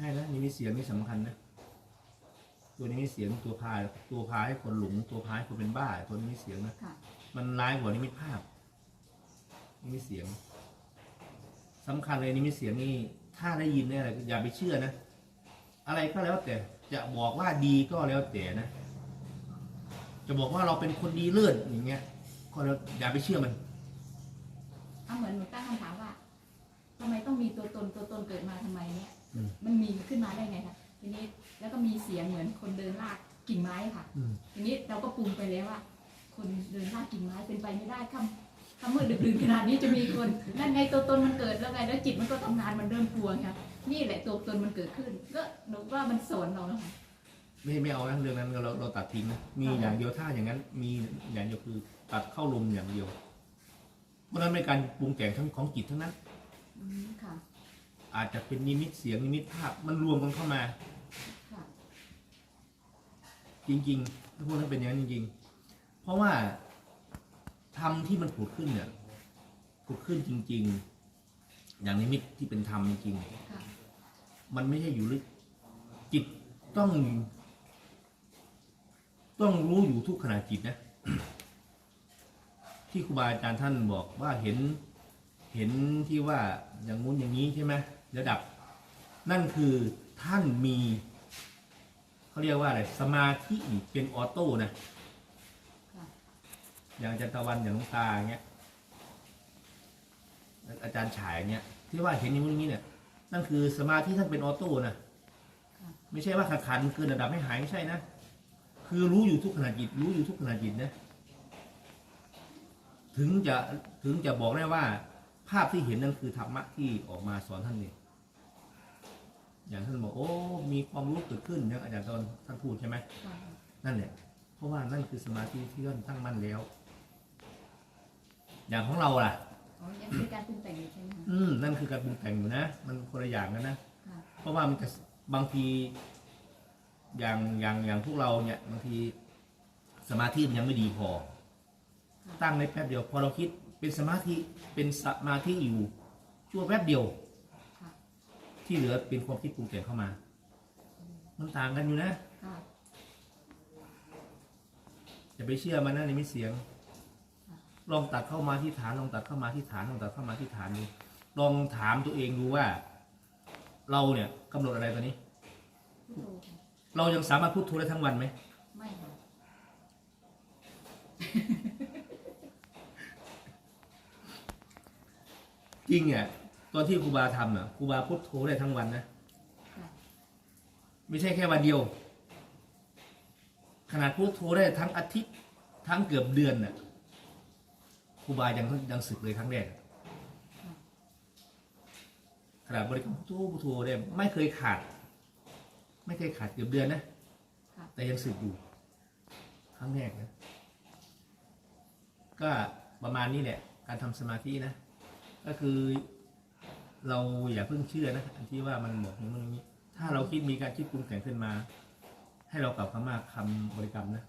ช่นะนิมิตเสียงนี่สำคัญนะ ตัวนิมิตเสียงตัวพาตัวพาให้คนหลงตัวพาให้คนเป็นบ้าตัวนิมิตเสียงนะค่ะมันร้ายกว่านิมิตภาพนิมิตเสียงสำคัญเลยนิมิตเสียงนี่ถ้าได้ยินเนี่ยอะไรอย่าไปเชื่อนะ อะไรก็แล้วแต่จะบอกว่าดีก็แล้วแต่นะ จะบอกว่าเราเป็นคนดีเลิศอย่างเงี้ย ก็แล้วอย่าไปเชื่อมันเอาเหมือนหนูตั้งคำถามว่าทำไมต้องมีตัวตนตัวตนเกิดมาทำไมเนี่ย อืม มันมีขึ้นมาได้ไงคะทีนี้แล้วก็มีเสียงเหมือนคนเดินลากกิ่งไม้ค่ะ อืม ทีนี้เราก็ปรุงไปแล้วว่า คนเดินลากกิ่งไม้เป็นไปไม่ได้ค่ำค่ำมืดดึกดื่นขนาดนี้จะมีคนนั่นไงตัวตนมันเกิดแล้วไงแล้วจิตมันก็ทำงานมันเริ่มกลัวค่ะนี่แหละตัวตนมันเกิดขึ้น ก็หนูว่ามันสอนเราแล้วค่ะ ไม่ไม่เอานะเรื่องนั้นเราเราตัดทิ้งนะมีอย่างเดียวถ้าอย่างนั้น มีอย่างเดียวคือตัดเข้าลมอย่างเดียวเพราะฉะนั้นเป็นการปรุงแต่งทั้งของจิตทั้งนั้น อืมค่ะ อาจจะเป็นนิมิตเสียงนิมิตภาพมันรวมกันเข้ามา ค่ะจริงๆถ้าพวกนั้นเป็นอย่างนั้นจริง ๆ เพราะว่าธรรมที่มันผุดขึ้นเนี่ยผุดขึ้นจริง ๆ อย่างนิมิตที่เป็นธรรมจริงๆค่ะมันไม่ใช่อยู่ลึกจิตต้อง ต้องรู้อยู่ทุกขณะจิตนะ ที่ครูบาอาจารย์ท่านบอกว่าเห็น เห็นที่ว่าอย่างงู้นอย่างนี้ใช่ไหม ระดับ นั่นคือท่านมีเขาเรียกว่าอะไรสมาธิเป็นออโต้นะค่ะอย่างอาจารย์ตะวันอย่างหลุงตาอย่างเงี้ยอาจารย์ฉายเงี้ยที่ว่าเห็นอย่างนู้นอย่างนี้เนี่ย นั่นคือสมาธิท่านเป็นออโต้นะค่ะไม่ใช่ว่าขัดขันเกินระดับให้หายไม่ใช่นะคือรู้อยู่ทุกขณะจิตรู้อยู่ทุกขณะจิตนะถึงจะถึงจะบอกได้ว่า ภาพที่เห็นนั่นคือธรรมะที่ออกมาสอนท่านเนี่ย อย่างท่านบอกโอ้มีความรู้เกิดขึ้นอย่างอาจารย์ตอนท่านพูดใช่ไหมค่ะนั่นแหละเพราะว่านั่นคือสมาธิที่ท่านตั้งมั่นแล้ว อย่างของเราล่ะอ๋อยังเป็นการปรุงแต่งอยู่ใช่ไหมคะอืมนั่นคือการปรุงแต่งอยู่นะมันคนละอย่างกันนะค่ะเพราะว่ามันจะบางทีอย่างอย่างอย่างพวกเราเนี่ยบางทีสมาธิมันยังไม่ดีพอ ตั้งในแป๊บเดียว พอเราคิดเป็นสมาธิเป็นสมาธิอยู่ชั่วแป๊บเดียวค่ะ ที่เหลือเป็นความคิดปรุงแต่งเข้ามา มันต่างกันอยู่นะค่ะอย่าไปเชื่อมันนะในมิตเสียงค่ะลองตัดเข้ามาที่ฐานลองตัดเข้ามาที่ฐานลองตัดเข้ามาที่ฐานดูลองถามตัวเองดูว่า เราเนี่ยกำหนดอะไรตอนนี้ พุทโธค่ะเรายังสามารถพูดโทได้ทั้งวันไหมไม่ค่ะจริงเนี่ย ตอนที่ครูบาทำอะครูบาพูดโทได้ทั้งวันนะค่ะไม่ใช่แค่วันเดียว ขนาดพูดโทได้ทั้งอาทิตย์ทั้งเกือบเดือนน่ะครูบายังยังศึกเลยครั้งแรกอะขนาดบริกรรมพุทโธพุทโธได้ไม่เคยขาด ไม่เคยขาดเกือบเดือนนะค่ะแต่ยังสึกอยู่ครั้งแรกนะก็ประมาณนี้แหละ การทำสมาธินะ ก็คือ เราอย่าเพิ่งเชื่อนะอันที่ว่ามันบอกอย่างนู้นอย่างนี้ ถ้าเราคิดมีการคิดปรุงแต่งขึ้นมา ให้เรากลับคำมาคำบริกรรมนะ